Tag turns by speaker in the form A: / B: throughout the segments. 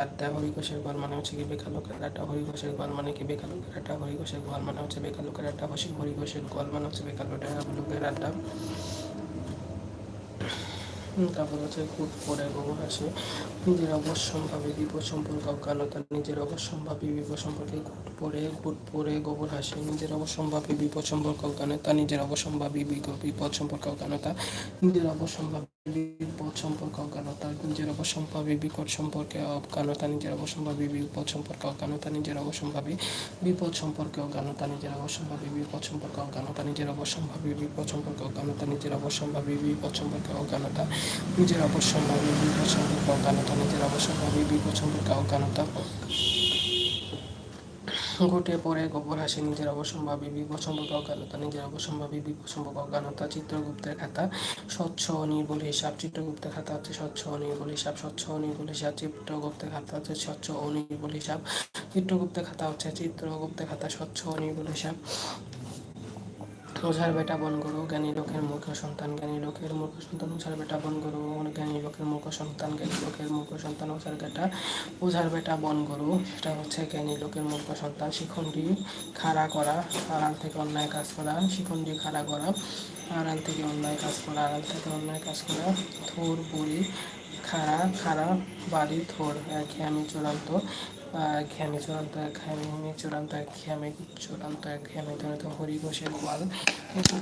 A: আড্ডা হরিঘোষের ঘর মানে হচ্ছে কি বেকার লোকের আড্ডা হরিঘোষের ঘর মানে কি বেকার লোকের হরি হরিঘোষের ঘর মানে হচ্ছে বেকার লোকের আড্ডা, হসি হরিঘোষের ঘর মানে হচ্ছে বেকার লোকের আড্ডা। তারপর হচ্ছে কুট পরে গোবর হাসে নিজের অবশ্যম্ভাবী বিপদ সম্পর্কে অজ্ঞানতা নিজের অবশ্যম্ভাবী বিপদ সম্পর্কে কুট পরে কুট পরে গোবর হাসে নিজের অবশ্যম্ভাবী বিপদ সম্পর্কে অজ্ঞানতা নিজের অবশ্যম্ভাবী বিপদ সম্পর্কে অজ্ঞানতা নিজের অবশ্যম্ভাবী বিপদ সম্পর্কে অজ্ঞানতা নিজের অবশ্যম্ভাবী বিপদ সম্পর্কে অজ্ঞানতা নিজের অবশ্যম্ভাবী বিপদ সম্পর্কে অজ্ঞানতা নিজের অবশ্যম্ভাবী বিপদ সম্পর্কে অজ্ঞানতা নিজের অবশ্যম্ভাবী বিপদ সম্পর্কে অজ্ঞানতা নিজের অবশ্যম্ভাবী বিপদ সম্পর্কে অজ্ঞানতা নিজের অবশ্যম্ভাবী বিপদ সম্পর্কে অজ্ঞানতা নিজের অবশ্যম্ভাবী বিপদ সম্পর্কে অজ্ঞানতা, নিজের অবশ্যম্ভাবী বিপদ সম্পর্কে অজ্ঞানতা। ঘটে পড়ে গোবর হাসি, নিজের অবসম্ভাবী বিপদ সম্পর্কে অজ্ঞানতা, নিজের অবসম্ভাবী বিপদ সম্পর্কে অজ্ঞানতা, চিত্রগুপ্তের খাতা, স্বচ্ছ ও নির্ভুল হিসাব, চিত্রগুপ্তের খাতা হচ্ছে স্বচ্ছ ও নির্ভুল হিসাব, স্বচ্ছ ও নির্ভুল হিসাব, চিত্রগুপ্তের খাতা হচ্ছে স্বচ্ছ ও নির্ভুল হিসাব, চিত্রগুপ্তের খাতা হচ্ছে, চিত্রগুপ্তের খাতা, স্বচ্ছ ও নির্ভুল হিসাব। ওঝার বেটা বন গরু, জ্ঞানী লোকের মূর্খ সন্তান, জ্ঞানী লোকের মূর্খ সন্তান ওঝার বেটা বন গরু জ্ঞানী লোকের মূর্খ সন্তান, জ্ঞানী লোকের মূর্খ সন্তান ওঝার বেটা ওঝার বেটা বন গরু, সেটা হচ্ছে জ্ঞানী লোকের মূর্খ সন্তান, শিখণ্ডি, খাড়া করা, আড়াল থেকে অন্যায় কাজ করা, শিখণ্ডি, খাড়া করা, আড়াল থেকে অন্যায় কাজ করা, আড়াল থেকে অন্যায় কাজ করা, থোর, বুড়ি, খাড়া খাড়া বাড়ি থোর, একঘেয়ামি চূড়ান্ত ঘ্যামে চূড়ান্ত, এক ঘ্যামে চূড়ান্ত, এক ঘ্যামে চূড়ান্ত, এক ধরে হরি ঘোষের গোয়াল।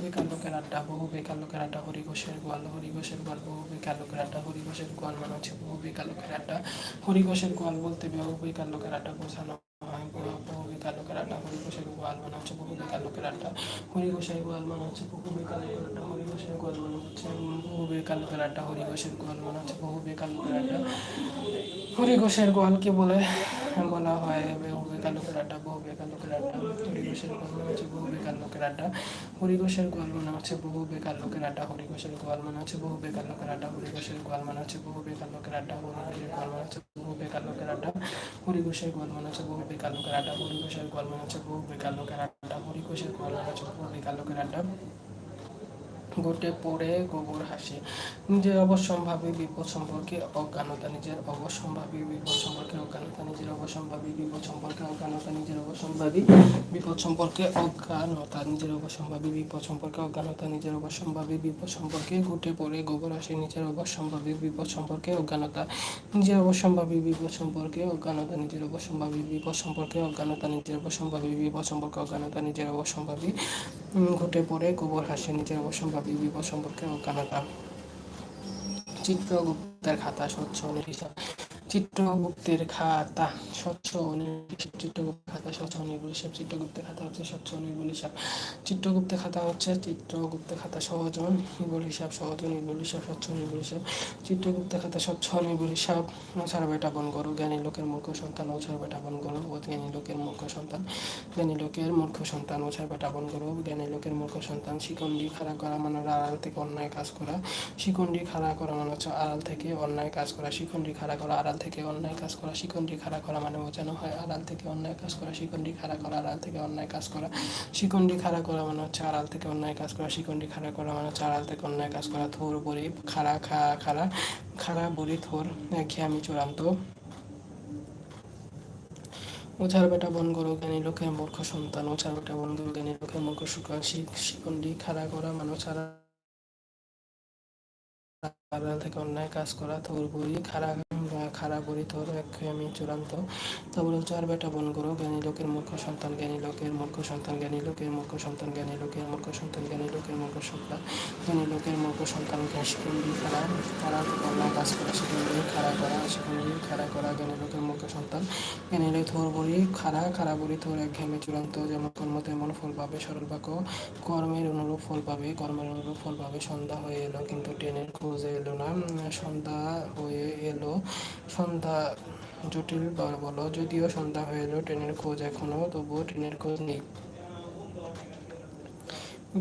A: বেকার লোকের আড্ডা বহু বেকার লোকের আড্ডা হরি ঘোষের গোয়াল হরিঘোষের গোয়াল, বহু বেকার লোকের আড্ডা হরি ঘোষের গোয়াল মানে হচ্ছে বহু বেকার লোকের আড্ডা হরি ঘোষের গোয়াল বলতে বহু বেকার লোকের আড্ডা বোঝানো হয় বহু বেকার লোকের আড্ডা হরি ঘোষের গোয়াল মানে হচ্ছে আড্ডা হরি ঘোষের গোয়াল মানে হচ্ছে আড্ডা হরি ঘোষের গোয়াল মানে হচ্ছে বহু বেকার লোকের আড্ডা হরি ঘোষের গোয়াল মানে হচ্ছে বহু বেকার লোকের আড্ডা। হরি ঘোষের গোয়ালকে বলে বলা হয় বহু বেকার লোকের আড্ডা বহু হরিঘোষের মানে হচ্ছে বহু বেকার লোকের আড্ডা। হরিঘোষের গোয়াল মানে হচ্ছে বহু বেকার লোকের আড্ডা। হরিঘোষের গোয়াল মানে হচ্ছে বহু বেকার লোকের আড্ডা। হরিঘোষের গোয়াল মানে হচ্ছে বহু বেকার লোকের আড্ডা। হরিঘোষের গোয়াল মানে হচ্ছে বহু বেকার লোকের আড্ডা। হরিঘোষের গোয়াল মানে হচ্ছে বহু বেকার লোকের আড্ডা। হরিঘোষের গোয়াল মানে হচ্ছে বহু বেকার লোকের আড্ডা। হরিঘোষের গোয়াল মানে হচ্ছে বহু বেকার লোকের আড্ডা। ঘটে পড়ে গোবর হাসে নিজের অবশ্যম্ভাবী বিপদ সম্পর্কে অজ্ঞানতা নিজের অবশ্যম্ভাবী বিপদ সম্পর্কে অজ্ঞানতা নিজের অবশ্যম্ভাবী বিপদ সম্পর্কে অজ্ঞানতা নিজের অবশ্যম্ভাবী বিপদ সম্পর্কে অজ্ঞানতা নিজের অবশ্যম্ভাবী বিপদ সম্পর্কে অজ্ঞানতা নিজের অবশ্যম্ভাবী বিপদ সম্পর্কে ঘটে পড়ে গোবর হাসে নিজের অবশ্যম্ভাবী বিপদ সম্পর্কে অজ্ঞানতা নিজের অবশ্যম্ভাবী বিপদ সম্পর্কে অজ্ঞানতা নিজের অবশ্যম্ভাবী বিপদ সম্পর্কে অজ্ঞানতা নিজের অবশ্যম্ভাবী বিপদ সম্পর্কে অজ্ঞানতা নিজের অবশ্যম্ভাবী ঘটে পড়ে গোবর হাসে নিজের অবশ্যম্ভাবী বিপদ সম্পর্কে অজ্ঞানতা চিত্রগুপ্তের খাতা স্বচ্ছ হিসাব চিত্রগুপ্তের খাতা, স্বচ্ছ অনির্ভুল চিত্রগুপ্তের খাতা, স্বচ্ছ অনির্ভুল হিসাব চিত্রগুপ্তের খাতা হচ্ছে স্বচ্ছ চিত্রগুপ্তের খাতা হচ্ছে চিত্রগুপ্তের খাতা সহজ হিসাব সহজ হিসাব, স্বচ্ছ চিত্রগুপ্তের খাতা স্বচ্ছ নির্ভুল হিসাব ওছাড়া বেটা বন করো জ্ঞানী লোকের মূর্খ সন্তান ওছাড়া বেটা বন করো জ্ঞানী লোকের মূর্খ সন্তান, জ্ঞানী লোকের মূর্খ সন্তান ওছাড়া বেটা বন করো জ্ঞানী লোকের মূর্খ সন্তান, শিকন্ডি, খাড়া করা মানে আড়াল থেকে অন্যায় কাজ করা। শিকন্ডি, খাড়া করা মানে হচ্ছে আড়াল থেকে অন্যায় কাজ করা। শিকন্ডি, খাড়া করা, আড়াল থেকে অন্যায় কাজ করা, শিকন্ডি খাড়া করা মানে বোঝানো হয়। আড়াল থেকে অন্যায় কাজ করা, শিকন্ডি খাড়া করা, আড়াল থেকে অন্যায় কাজ করা। শিকন্ডি খাড়া করা মানে হচ্ছে আড়াল থেকে অন্যায় কাজ করা, শিকন্ডি খাড়া করা মানে হচ্ছে আড়াল থেকে অন্যায় কাজ করা। থোর, বড়ি, খাড়া, খা, খাড়া খাড়া, বড়ি, থোর ঘিয়ামি চূড়ান্ত। ওঝার বেটা বন গরু জ্ঞানী লোকের মূর্খ সন্তান ওঝার বেটা বন করো জ্ঞানী লোকের মূর্খ সুকান শিকন্ডি খাড়া করা মানে ছাড়া আড়াল থেকে অন্যায় কাজ করা, থোর, বড়ি, খাড়া খারাপ করি তোর আমি চূড়ান্ত। তারপর হচ্ছে আর বেটা বন করো, জ্ঞানী লোকের মূর্খ সন্তান, জ্ঞানী লোকের মূর্খ সন্তান, জ্ঞানী লোকের মূর্খ সন্তান, জ্ঞানী লোকের মূর্খ সন্তান, জ্ঞানী লোকের মূর্খ সন্তান, জ্ঞানী লোকের মূর্খ সন্তান শিকুন্ডি খাড়া খাড়া করা কাজ করা শিকুন্ডি খাড়া করা শিকুন্ডি খাড়া করা, জ্ঞানী লোকের মূর্খ সন্তান। জ্ঞানী লোক থোর বড়ি খাড়া খাড়া বড়ি থোর এক ঘেমে চূড়ান্ত, যেমন কর্ম তেমন ফল পাবে, সরল বাক্য কর্মের অনুরূপ ফল পাবে, কর্মের অনুরূপ ফল পাবে, সন্ধ্যা হয়ে এলো, কিন্তু ট্রেনের খোঁজ এলো না, সন্ধ্যা হয়ে এলো। সন্ধ্যা জটিল বলো, যদিও সন্ধ্যা হয়ে এলো, ট্রেনের খোঁজ এখনও তবুও ট্রেনের খোঁজ নেই।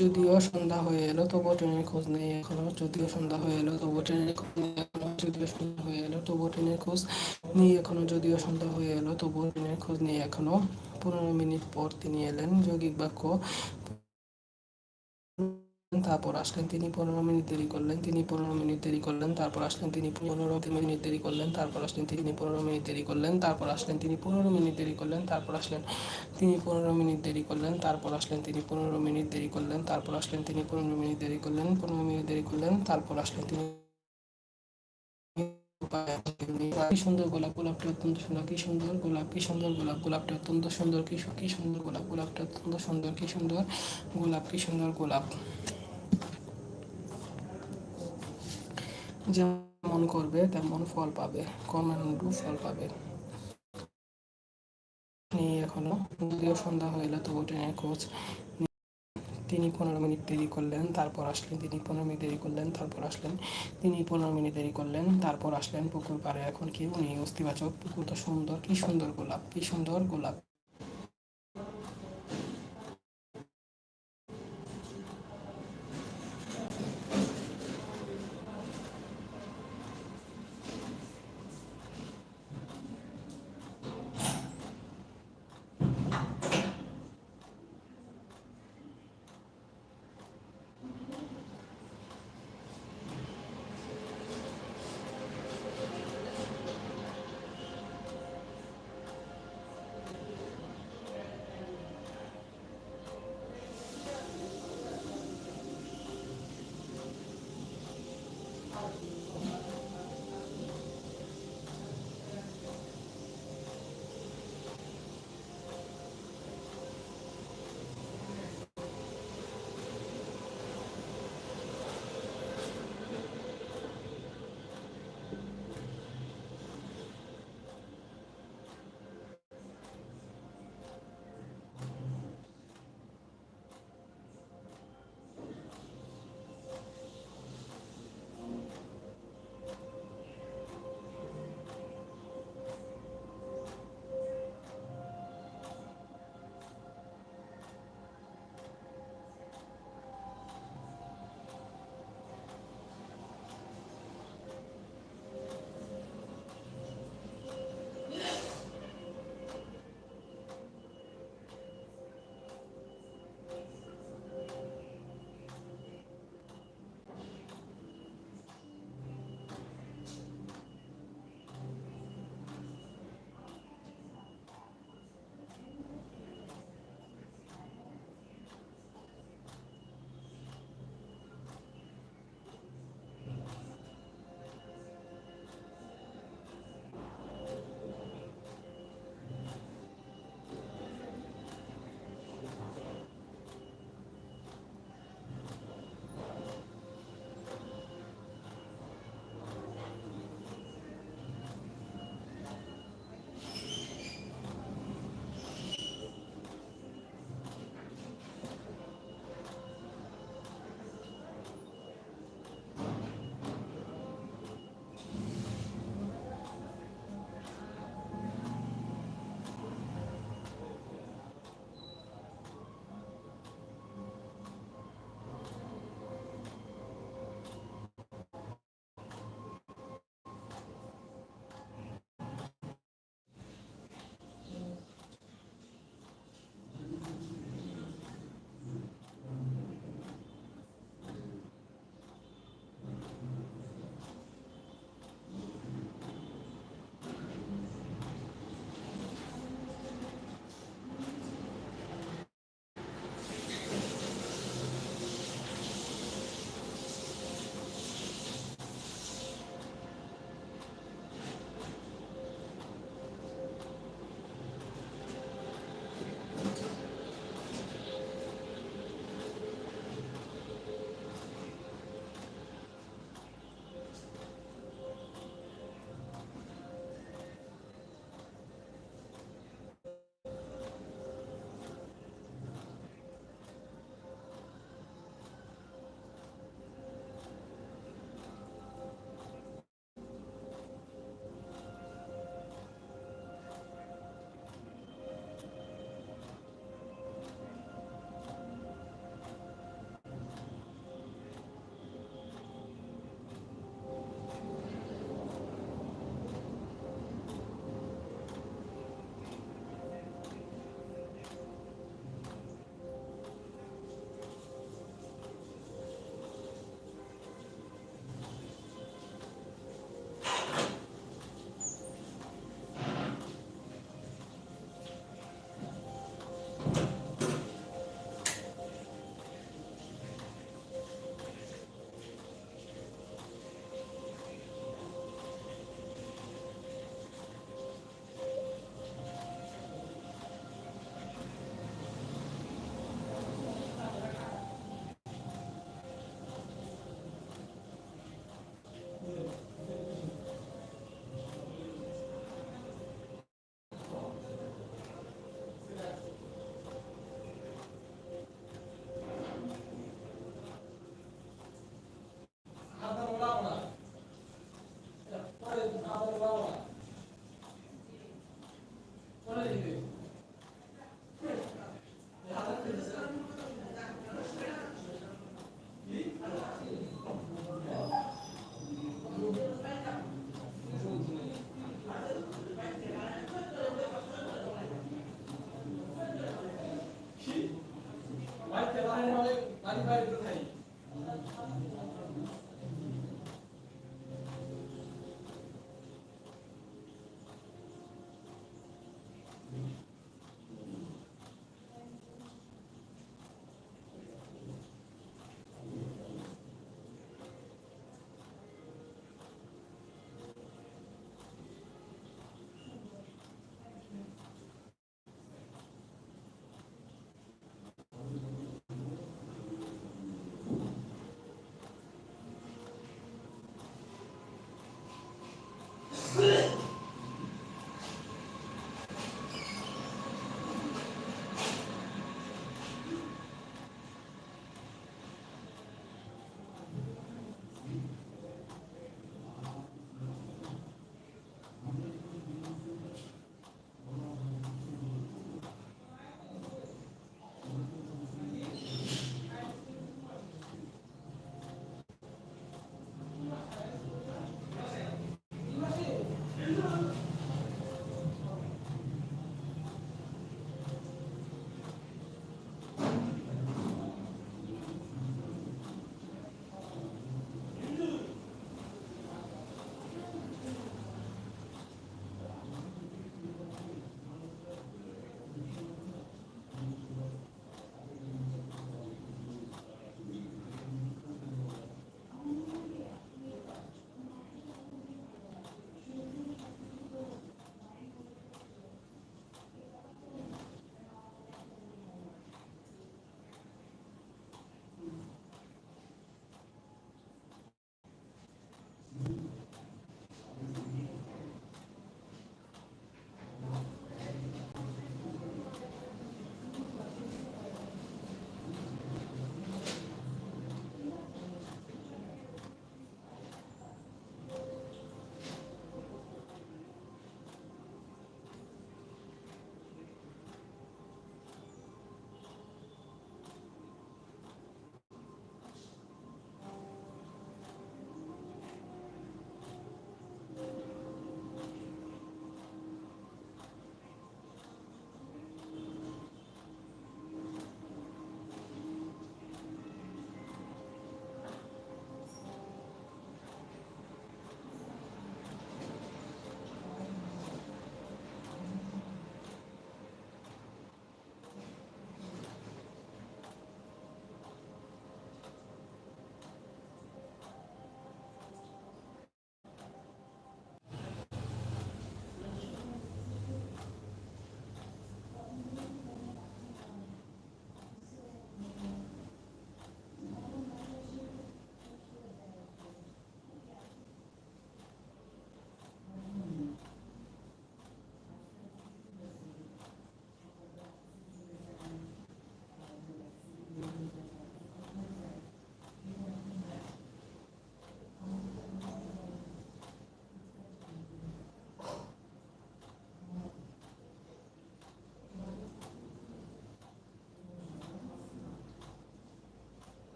A: যদিও সন্ধ্যা হয়ে এলো, তবুও ট্রেনের খোঁজ নেই এখনও যদিও সন্ধ্যা হয়ে এলো, তবুও ট্রেনের খোঁজ নেই এখনও যদিও সন্ধ্যা হয়ে এলো, তবুও ট্রেনের খোঁজ নেই এখনও যদিও সন্ধ্যা হয়ে এলো, তবুও ট্রেনের খোঁজ নেই এখনও পনেরো মিনিট পর তিনি এলেন, যৌগিক বাক্য তারপর আসলেন তিনি পনেরো মিনিট দেরি করলেন, তিনি পনেরো মিনিট দেরি করলেন, তারপর আসলেন তিনি পনেরো মিনিট দেরি করলেন, তারপর আসলেন তিনি পনেরো মিনিট দেরি করলেন, তারপর আসলেন তিনি পনেরো মিনিট দেরি করলেন, তারপর আসলেন তিনি পনেরো মিনিট দেরি করলেন, তারপর আসলেন তিনি পনেরো মিনিট দেরি করলেন, তারপর আসলেন তিনি পনেরো মিনিট দেরি করলেন, পনেরো মিনিট দেরি করলেন, তারপর আসলেন তিনি কি সুন্দর গোলাপ, গোলাপটি অত্যন্ত সুন্দর, কি সুন্দর গোলাপ, কি সুন্দর গোলাপ, গোলাপটি অত্যন্ত সুন্দর, কি কি সুন্দর গোলাপ, গোলাপটি অত্যন্ত সুন্দর, কি সুন্দর গোলাপ, কি সুন্দর গোলাপ। যেমন করবে, তেমন ফল পাবে, কর্মানুরূপ ফল পাবে। এখনও যদিও সন্ধ্যা হয়ে তবু ট্রেনের কোচ তিনি পনেরো মিনিট দেরি করলেন, তারপর আসলেন, তিনি পনেরো মিনিট দেরি করলেন, তারপর আসলেন, তিনি পনেরো মিনিট দেরি করলেন, তারপর আসলেন পুকুর পাড়ে। এখন কেউ নেই অস্থিবাচক পুকুর তো সুন্দর, কি সুন্দর গোলাপ, কি সুন্দর গোলাপ।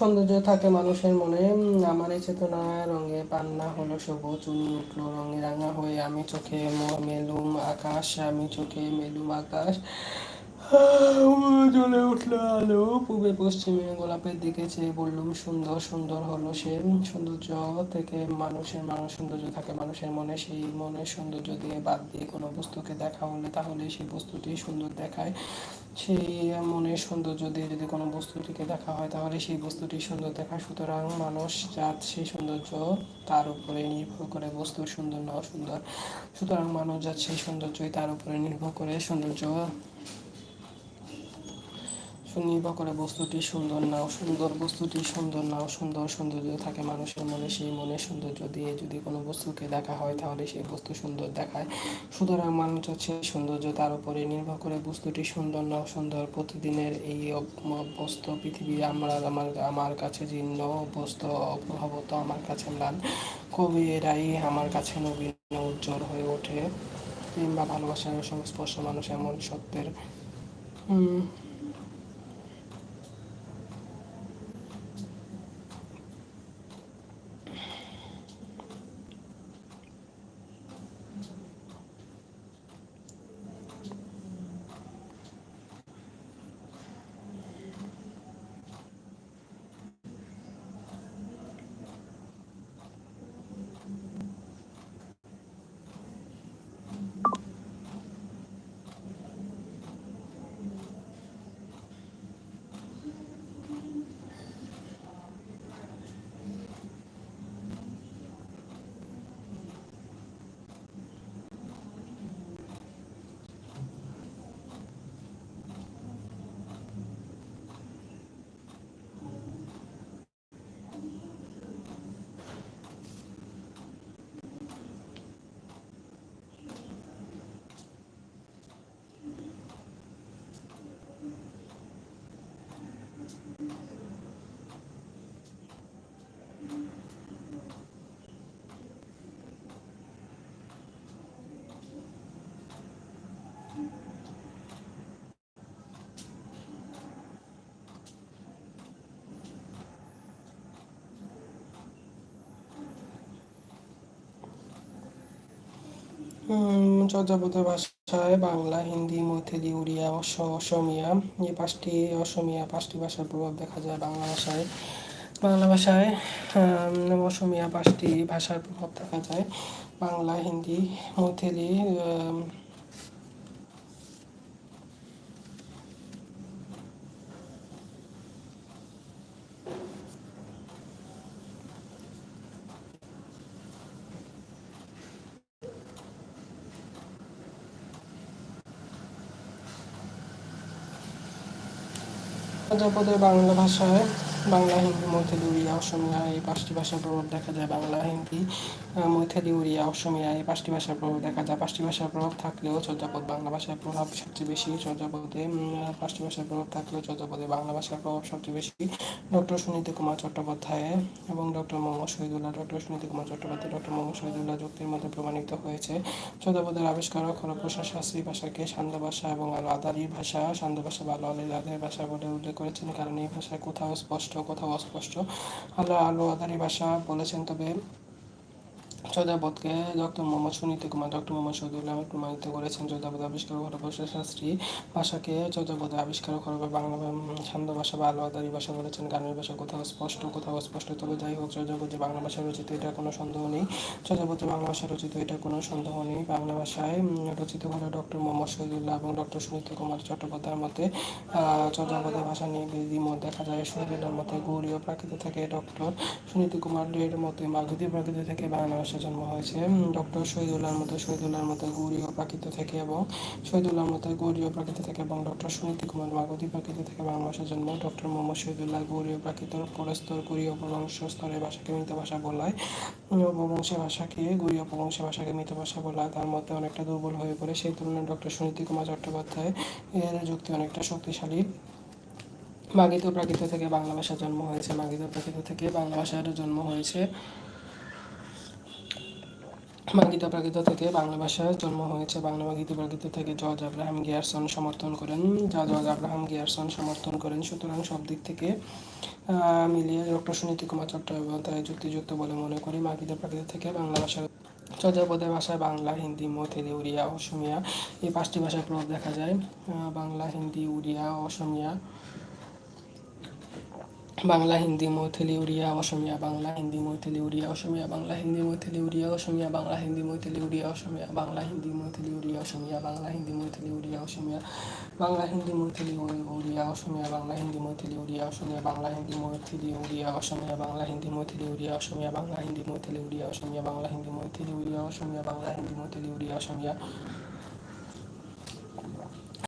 A: সৌন্দর্য থাকে মানুষের মনে। আমার এই চেতনা রঙে পান্না হলো সবুজ, উনি উঠল রঙে রাঙা হয়ে। আমি চোখে মেলুম আকাশ, আমি চোখে মেলুম আকাশ। জ্বলে উঠল আলো। পূবে পশ্চিমে গোলাপের দিকে চেয়ে বললুম সুন্দর সুন্দর হলো সে সৌন্দর্য থেকে। মানুষের, মানুষ সৌন্দর্য থাকে। মানুষের মনে সেই মনের সৌন্দর্য দিয়ে বাদ দিয়ে কোনো বস্তুকে দেখা হলে তাহলে সেই বস্তুটি সুন্দর দেখায়। সেই মনের সৌন্দর্য দিয়ে যদি কোনো বস্তুটিকে দেখা হয়, তাহলে সেই বস্তুটি সুন্দর দেখায়। সুতরাং মানুষ, জাত, সেই সৌন্দর্য তার উপরে নির্ভর করে বস্তুর সুন্দর না অসুন্দর সুতরাং মানুষ জাত, সেই সৌন্দর্যই তার উপরে নির্ভর করে। সৌন্দর্য নির্ভর করে বস্তুটি সুন্দর নাও, সুন্দর বস্তুটি সুন্দর নাও, সুন্দর সৌন্দর্য থাকে মানুষের মনে, সেই মনের সৌন্দর্য দিয়ে যদি কোনো বস্তুকে দেখা হয়, তাহলে সেই বস্তু সুন্দর দেখায়। সুতরাং মানুষ হচ্ছে সৌন্দর্য, তার উপরে নির্ভর করে বস্তুটি সুন্দর নাও, সুন্দর প্রতিদিনের এই অভ্যস্ত পৃথিবী। আমরা, আমার আমার কাছে জীর্ণ অভ্যস্ত অভাবত আমার কাছে ম্লান কবি এরাই আমার কাছে নবীন, উজ্জ্বল হয়ে ওঠে। কিংবা ভালোবাসার সংস্পর্শ মানুষ এমন সত্যের। চর্যাপদের ভাষায় বাংলা, হিন্দি, মৈথিলি, উড়িয়া, অস- অসমিয়া। এই পাঁচটি অসমিয়া, পাঁচটি ভাষার প্রভাব দেখা যায় বাংলা ভাষায়। বাংলা ভাষায় অসমিয়া পাঁচটি ভাষার প্রভাব দেখা যায়। বাংলা, হিন্দি, মৈথিলি পদে বাংলা ভাষায় বাংলা হিন্দির মধ্যে দুই অসমীয়া এই পাঁচটি ভাষার প্রভাব দেখা যায়। বাংলা, হিন্দি মৈথিলি উড়িয়া অসমিয়া এই পাঁচটি ভাষার প্রভাব দেখা যায়। পাঁচটি ভাষার প্রভাব থাকলেও চর্যাপদ বাংলা ভাষার প্রভাব সবচেয়ে বেশি। চর্যাপদে পাঁচটি ভাষার প্রভাব থাকলেও চর্যাপদে বাংলা ভাষার প্রভাব সবচেয়ে বেশি। ডক্টর সুনীত কুমার চট্টোপাধ্যায় এবং doctor Mohammad Shahidullah, doctor Sunit Kumar Chattopadhyay, doctor Mohammad Shahidullah যুক্তির মধ্যে প্রমাণিত হয়েছে। চর্যাপদের আবিষ্কারক হল প্রসাদ শাস্ত্রী ভাষাকে সান্ধ্য ভাষা এবং আলো আদারি ভাষা, সান্ধ্য ভাষা বা আলো আদারি ভাষা বলে উল্লেখ করেছেন, কারণ এই ভাষায় কোথাও স্পষ্ট, কোথাও অস্পষ্ট। আলো আলো আদারি ভাষা বলেছেন, তবে চর্যাপদকে ডক্টর মোহাম্মদ সুনীতি কুমার ডক্টর মোহাম্মদ শহীদুল্লাহ প্রমাণিত করেছেন। চর্যাপদ আবিষ্কারক হল প্রসাদ শাস্ত্রী ভাষাকে চর্যাপদে আবিষ্কারক হল বাংলা ছান্দ ভাষা বা আলো আদারি ভাষা বলেছেন। গানের ভাষা কোথাও স্পষ্ট কোথাও অস্পষ্ট। তবে যাই হোক চর্যাপদ বাংলা ভাষায় রচিত এটা কোনো সন্দেহ নেই। চর্যাপদে বাংলা ভাষায় রচিত এটা কোনো সন্দেহ নেই। বাংলা ভাষায় রচিত হলে ডক্টর মোহাম্মদ শহীদুল্লাহ এবং ডক্টর সুনীতি কুমার চট্টোপাধ্যায়ের মতে আহ, ভাষা নিয়ে দ্বিমত দেখা যায়। শহীদুল্লাহর মতে গৌরীয় প্রাকৃত থেকে ডক্টর সুনীতি কুমারের মতে মাগধী প্রাকৃত থেকে বাংলা ভাষা জন্ম হয়েছে। ডক্টর শহীদুল্লাহর মতো, শহীদুল্লাহর মতে গৌরীয় প্রাকৃত থেকে এবং শহীদুল্লাহর মতে গৌরীয় প্রাকৃত থেকে এবং ডক্টর সুনীতি কুমার মাগধী প্রাকৃত থেকে বাংলা জন্ম। ডক্টর মোহাম্মদ শহীদুল্লাহ গৌরীয় প্রাকৃত পরস্তর গৌরীয় অপভ্রংশ স্তরে ভাষাকে মৃত ভাষা বলায়। অপভ্রংশে ভাষাকে গৌরীয় অপভ্রংশে ভাষাকে মৃত ভাষা বলায় তার মতে অনেকটা দুর্বল হয়ে পড়ে। সেই তুলনায় ডক্টর সুনীতি কুমার চট্টোপাধ্যায় এর যুক্তি অনেকটা শক্তিশালী। মাগিত প্রাকৃত থেকে বাংলা ভাষার জন্ম হয়েছে। মাগিত প্রাকৃত থেকে বাংলা ভাষার জন্ম হয়েছে। মাগিতা প্রাকৃত থেকে বাংলা ভাষায় জন্ম হয়েছে। বাংলা মাগিতা প্রাকৃত থেকে জর্জ আব্রাহাম গিয়ারসন সমর্থন করেন। যা জর্জ আব্রাহাম গিয়ারসন সমর্থন করেন। সুতরাং সব দিক থেকে মিলিয়ে ডক্টর সুনীতি কুমার চট্টোপাধ্যায় যুক্তিযুক্ত বলে মনে করি। মাগিতা প্রাকৃত থেকে বাংলা ভাষার চর্যাপদের ভাষায় বাংলা, হিন্দি, মথিলি, উড়িয়া, অসমিয়া, এই পাঁচটি ভাষার প্রভাব দেখা যায়। বাংলা, হিন্দি, উড়িয়া, অসমিয়া বাংলা হিন্দি মৈথিলি উড়িয়া অসমিয়া বাংলা হিন্দি মৈথিলি উড়িয়া অসমিয়া বাংলা হিন্দি মৈথিলি উড়িয়া অসমিয়া বাংলা হিন্দি মৈথিলি উড়িয়া অসমিয়া বাংলা হিন্দি মৈথিলি উড়িয়া অসমিয়া বাংলা হিন্দি মৈথিলি উড়িয়া অসমিয়া বাংলা হিন্দি মৈথিলি উড়িয়া অসমিয়া বাংলা হিন্দি মৈথিলি উড়িয়া অসমিয়া বাংলা হিন্দি মৈথিলি উড়িয়া অসমিয়া বাংলা হিন্দি মৈথিলি উড়িয়া অসমিয়া বাংলা হিন্দি মৈথিলি উড়িয়া অসমিয়া বাংলা হিন্দি মৈথিলি উড়িয়া অসমিয়া বাংলা হিন্দি মৈথিলি উড়িয়া অসমিয়া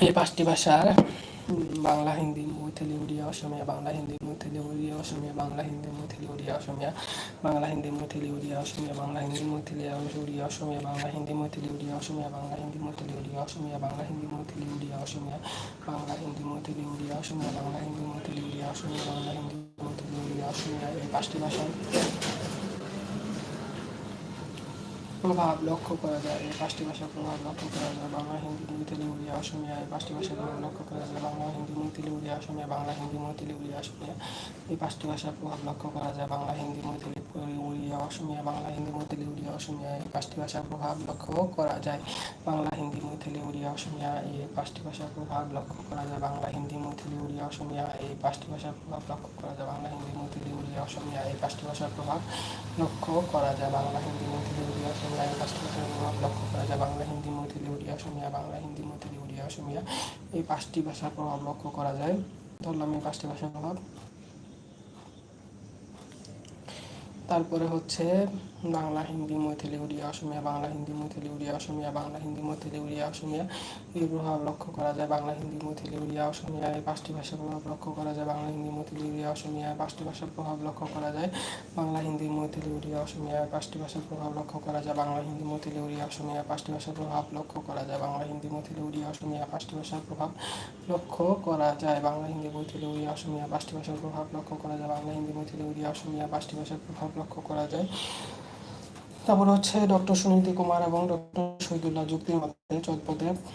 A: এই পাঁচটি ভাষার বাংলা হিন্দি মৈথিলি উড়িয়া অসমিয়া বাংলা হিন্দি মৈথিলি উড়িয়া অসমিয়া বাংলা হিন্দি মৈথিলি উড়িয়া অসমিয়া বাংলা হিন্দি মৈথিলি উড়িয়া অসমিয়া বাংলা হিন্দি মৈথিলি উড়িয়া অসমিয়া বাংলা হিন্দি মৈথিলি উড়িয়া অসমিয়া বাংলা হিন্দি মৈথিলি উড়িয়া অসমিয়া বাংলা হিন্দি মৈথিলি উড়িয়া অসমিয়া বাংলা হিন্দি মৈথিলি উড়িয়া অসমিয়া বাংলা হিন্দি মৈথিলি উড়িয়া অসমিয়া বাংলা হিন্দি মৈথিলি উড়িয়া অসমিয়া এই পাঁচটি ভাষার প্রভাব লক্ষ্য করা যায়, এই পাঁচটি ভাষার প্রভাব লক্ষ্য করা যায়, বাংলা, হিন্দি মৈথিলি উড়িয়া অসমিয়া, এই পাঁচটি ভাষার প্রভাব লক্ষ্য করা যায়, বাংলা, হিন্দি মৈথিলি উড়িয়া অসমিয়া, বাংলা, হিন্দি মৈথিলি উড়িয়া অসমিয়া, এই পাঁচটি ভাষার প্রভাব লক্ষ্য করা যায়, বাংলা, হিন্দি মৈথিলি উড়িয়া অসমিয়া বাংলা হিন্দি মৈথিলি উড়িয়া অসমিয়া এই পাঁচটি ভাষার প্রভাব লক্ষ্য করা যায়। বাংলা হিন্দি মৈথিলি উড়িয়া অসমিয়া এই পাঁচটি ভাষার প্রভাব লক্ষ্য করা যায়। বাংলা হিন্দি মৈথিলি উড়িয়া অসমিয়া এই পাঁচটি ভাষার প্রভাব লক্ষ্য করা যায়। বাংলা হিন্দি মৈথিলি উড়িয়া অসমিয়া এই পাঁচটি ভাষার প্রভাব লক্ষ্য করা যায়। বাংলা হিন্দি মৈথিলি উড়িয়া অসমিয়া এই পাঁচটি ভাষার প্রভাব লক্ষ্য করা যায়। বাংলা হিন্দি মৈথিলি উড়িয়া অসমিয়া, বাংলা হিন্দি মৈথিলি উড়িয়া অসমিয়া এই পাঁচটি ভাষার প্রভাব লক্ষ্য করা যায়। ধরলাম এই পাঁচটি ভাষার প্রভাব। তারপরে হচ্ছে বাংলা হিন্দি মৈথিলি উড়িয়া অসমিয়া বাংলা হিন্দি মৈথিলি উড়িয়া অসমিয়া বাংলা হিন্দি মৈথিলি উড়িয়া অসমিয়া এই প্রভাব লক্ষ্য করা যায় বাংলা হিন্দি মৈথিলি উড়িয়া অসমিয়া এই পাঁচটি ভাষার প্রভাব লক্ষ্য করা যায় বাংলা হিন্দি মৈথিলি উড়িয়া অসমিয়া পাঁচটি ভাষার প্রভাব লক্ষ্য করা যায় বাংলা হিন্দি মৈথিলি উড়িয়া অসমিয়া পাঁচটি ভাষার প্রভাব লক্ষ্য করা যায় বাংলা হিন্দি মৈথিলি উড়িয়া অসমিয়া পাঁচটি ভাষার প্রভাব লক্ষ্য করা যায় বাংলা হিন্দি মৈথিলি উড়িয়া অসমিয়া পাঁচটি ভাষার প্রভাব লক্ষ্য করা যায় বাংলা হিন্দি মৈথিলি উড়িয়া অসমিয়া পাঁচটি ভাষার প্রভাব লক্ষ্য করা যায় বাংলা হিন্দি মৈথিলি উড়িয়া অসমিয়া পাঁচটি ভাষার প্রভাব লক্ষ্য করা যায়। তারপর হচ্ছে ডক্টর সুনীতি কুমার এবং ডক্টর শহীদুল্লাহ যুক্তির মধ্যে চটপদে